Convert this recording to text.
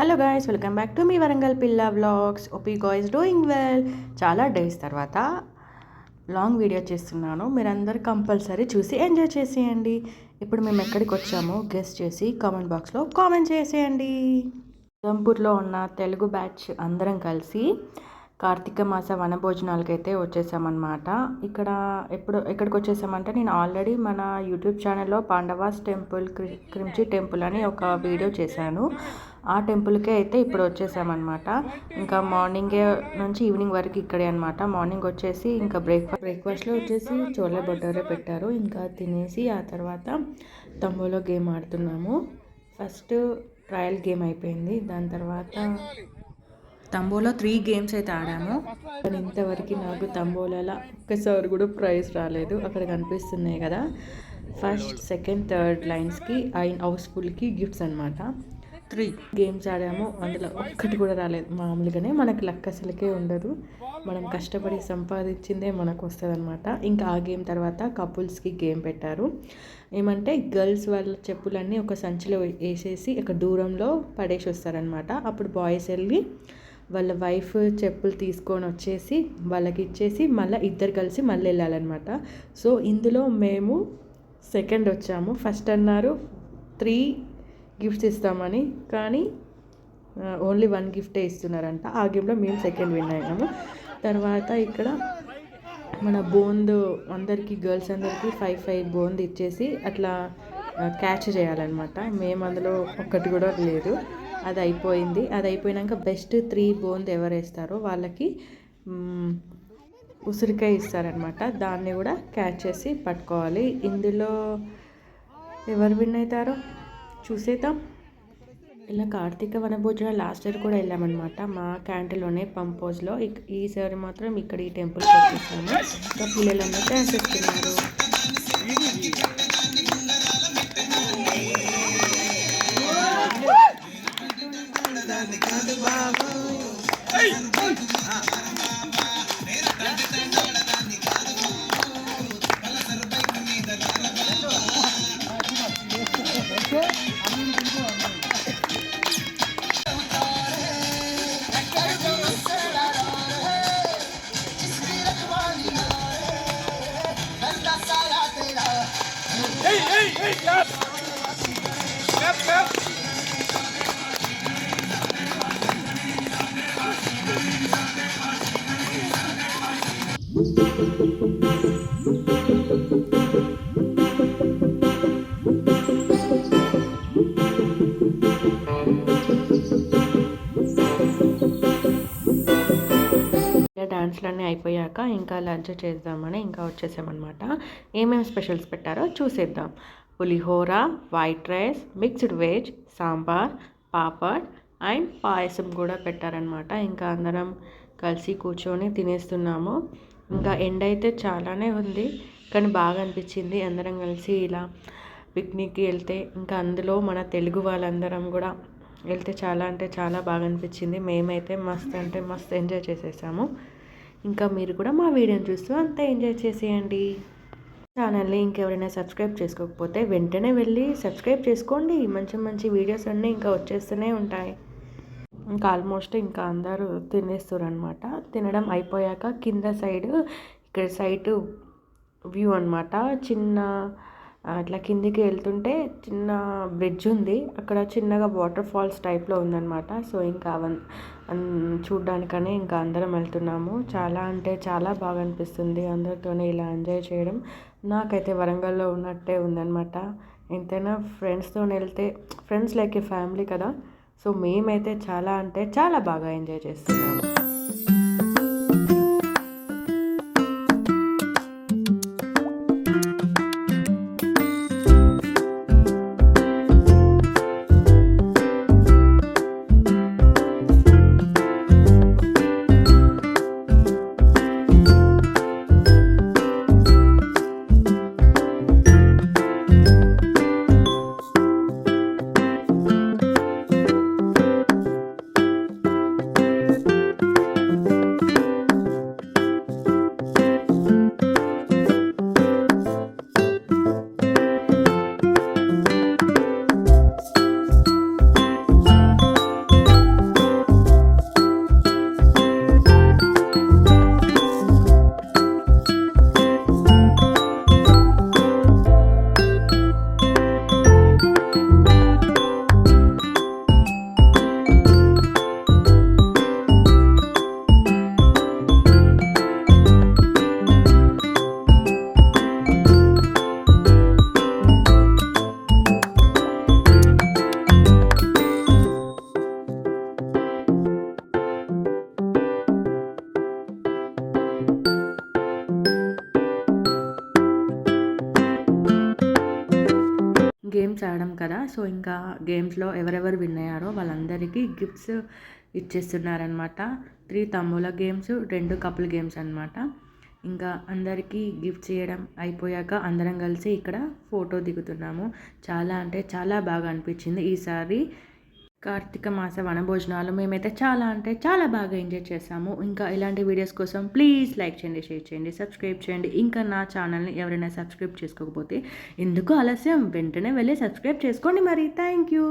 Hello guys welcome back to మీ వరంగల్ పిల్ల vlogs hope guys doing well చాలా days తర్వాత long video చేస్తున్నాను. మీరందరూ కంపల్సరీ చూసి ఎంజాయ్ చేసేయండి. ఇప్పుడు మేము ఎక్కడికి వచ్చామో గెస్ట్ చేసి కామెంట్ బాక్స్లో కామెంట్ చేసేయండి. ఉదంపూర్లో ఉన్న తెలుగు బ్యాచ్ అందరం కలిసి కార్తీక మాస వనభోజనాలకి అయితే వచ్చేసామన్నమాట. ఇక్కడ ఎప్పుడు ఎక్కడికి వచ్చేసామంటే నేను ఆల్రెడీ మన యూట్యూబ్ ఛానల్లో పాండవాస్ టెంపుల్ క్రిమ్చి టెంపుల్ అని ఒక వీడియో చేశాను. ఆ టెంపుల్కే అయితే ఇప్పుడు వచ్చేసామన్నమాట. ఇంకా మార్నింగే నుంచి ఈవినింగ్ వరకు ఇక్కడే అనమాట మార్నింగ్ వచ్చేసి ఇంకా బ్రేక్ఫాస్ట్ బ్రేక్ఫాస్ట్లో వచ్చేసి చోలే బొట్టరే పెట్టారు. ఇంకా తినేసి ఆ తర్వాత తమ్ములో గేమ్ ఆడుతున్నాము. ఫస్ట్ ట్రయల్ గేమ్ అయిపోయింది. దాని తర్వాత తంబోలో త్రీ గేమ్స్ అయితే ఆడాము. కానీ ఇంతవరకు నాకు తంబోలలో ఒక్కసారి కూడా ప్రైజ్ రాలేదు. అక్కడ కనిపిస్తున్నాయి కదా. ఫస్ట్ సెకండ్ థర్డ్ లైన్స్కి ఆయన హౌస్ఫుల్కి గిఫ్ట్స్ అనమాట త్రీ గేమ్స్ ఆడాము. అందులో ఒక్కటి కూడా రాలేదు. మామూలుగానే మనకు లక్ అసలుకే ఉండదు. మనం కష్టపడి సంపాదించిందే మనకు వస్తుంది అనమాట ఇంకా ఆ గేమ్ తర్వాత కపుల్స్కి గేమ్ పెట్టారు. ఏమంటే గర్ల్స్ వాళ్ళ చెప్పులన్నీ ఒక సంచిలో వేసేసి ఒక దూరంలో పడేసి వస్తారనమాట అప్పుడు బాయ్స్ వెళ్ళి వాళ్ళ వైఫ్ చెప్పులు తీసుకొని వచ్చేసి వాళ్ళకి ఇచ్చేసి మళ్ళీ ఇద్దరు కలిసి మళ్ళీ వెళ్ళాలన్నమాట. సో ఇందులో మేము సెకండ్ వచ్చాము. ఫస్ట్ అన్నారు త్రీ గిఫ్ట్స్ ఇస్తామని. కానీ ఓన్లీ వన్ గిఫ్టే ఇస్తున్నారంట. ఆ గేమ్లో మేము సెకండ్ విన్ అయ్యాము తర్వాత ఇక్కడ మన బోంద్ అందరికీ గర్ల్స్ అందరికీ ఫైవ్ ఫైవ్ బోంద్ ఇచ్చేసి అట్లా క్యాచ్ చేయాలన్నమాట. మేము అందులో ఒక్కటి కూడా లేదు. అది అయిపోయింది అది అయిపోయినాక బెస్ట్ త్రీ బోంద్ ఎవరు వేస్తారో వాళ్ళకి ఉసిరికాయ ఇస్తారనమాట దాన్ని కూడా క్యాచ్ చేసి పట్టుకోవాలి. ఇందులో ఎవరు విన్ అవుతారో చూసేద్దాం. ఇలా కార్తీక వనభోజన లాస్ట్ ఇయర్ కూడా వెళ్ళామన్నమాట. మా క్యాంటీన్లోనే పంపోజ్లో ఈసారి మాత్రం ఇక్కడ ఈ టెంపుల్కి వచ్చేసాము. ఇంకా పిల్లలందరూ డ్యాన్స్ చేస్తున్నారు అయిపోయాక ఇంకా లంచ్ చేద్దామని ఇంకా వచ్చేసామన్నమాట. ఏమేమి స్పెషల్స్ పెట్టారో చూసేద్దాం. Pulihora white rice mixed veg sambar papad and payasam కూడా పెట్టారనమాట ఇంకా అందరం కలిసి కూర్చొని తినేస్తున్నాము. ఇంకా ఎండ అయితే చాలానే ఉంది కానీ బాగా అనిపించింది. అందరం కలిసి ఇలా పిక్నిక్కి వెళ్తే ఇంకా అందులో మన తెలుగు వాళ్ళందరం కూడా వెళ్తే చాలా అంటే చాలా బాగా అనిపించింది. మేమైతే మస్త్ అంటే మస్త్ ఎంజాయ్ చేసేసాము. ఇంకా మీరు కూడా మా వీడియోని చూస్తూ అంతా ఎంజాయ్ చేసేయండి. ఛానల్ని ఇంకెవరైనా సబ్స్క్రైబ్ చేసుకోకపోతే వెంటనే వెళ్ళి సబ్స్క్రైబ్ చేసుకోండి. మంచి మంచి వీడియోస్ అన్నీ ఇంకా వచ్చేస్తూనే ఉంటాయి. ఇంకా ఆల్మోస్ట్ ఇంకా అందరూ తినేస్తారు అనమాట తినడం అయిపోయాక కింద సైడ్ ఇక్కడ సైడ్ వ్యూ అనమాట చిన్న అట్లా కిందికి వెళ్తుంటే చిన్న బ్రిడ్జ్ ఉంది. అక్కడ చిన్నగా వాటర్ ఫాల్స్ టైప్లో ఉందన్నమాట. సో ఇంకా అవన్ చూడ్డానికనే ఇంకా అందరం వెళ్తున్నాము. చాలా అంటే చాలా బాగా అనిపిస్తుంది అందరితోనే ఇలా ఎంజాయ్ చేయడం. నాకైతే వరంగల్లో ఉన్నట్టే ఉందన్నమాట. ఎంతైనా ఫ్రెండ్స్తో వెళ్తే ఫ్రెండ్స్ లైక్ ఏ ఫ్యామిలీ కదా. సో మేమైతే చాలా అంటే చాలా బాగా ఎంజాయ్ చేస్తున్నాము. గేమ్స్ ఆడడం కదా. సో ఇంకా గేమ్స్లో ఎవరెవరు విన్ అయ్యారో వాళ్ళందరికీ గిఫ్ట్స్ ఇచ్చేస్తున్నారనమాట త్రీ తమ్ముల గేమ్స్ రెండు కపుల్ గేమ్స్ అనమాట ఇంకా అందరికీ గిఫ్ట్స్ చేయడం అయిపోయాక అందరం కలిసి ఇక్కడ ఫోటో దిగుతున్నాము. చాలా అంటే చాలా బాగా అనిపించింది ఈసారి. కార్తీక మాస వనభోజనాలు మేమైతే చాలా అంటే చాలా బాగా ఎంజాయ్ చేసాము ఇంకా ఇలాంటి వీడియోస్ కోసం ప్లీజ్ లైక్ చేయండి షేర్ చేయండి సబ్స్క్రైబ్ చేయండి. ఇంకా నా ఛానల్ని ఎవరైనా సబ్స్క్రైబ్ చేసుకోకపోతే ఎందుకు ఆలస్యం? వెంటనే వెళ్ళి సబ్స్క్రైబ్ చేసుకోండి మరి. Thank you.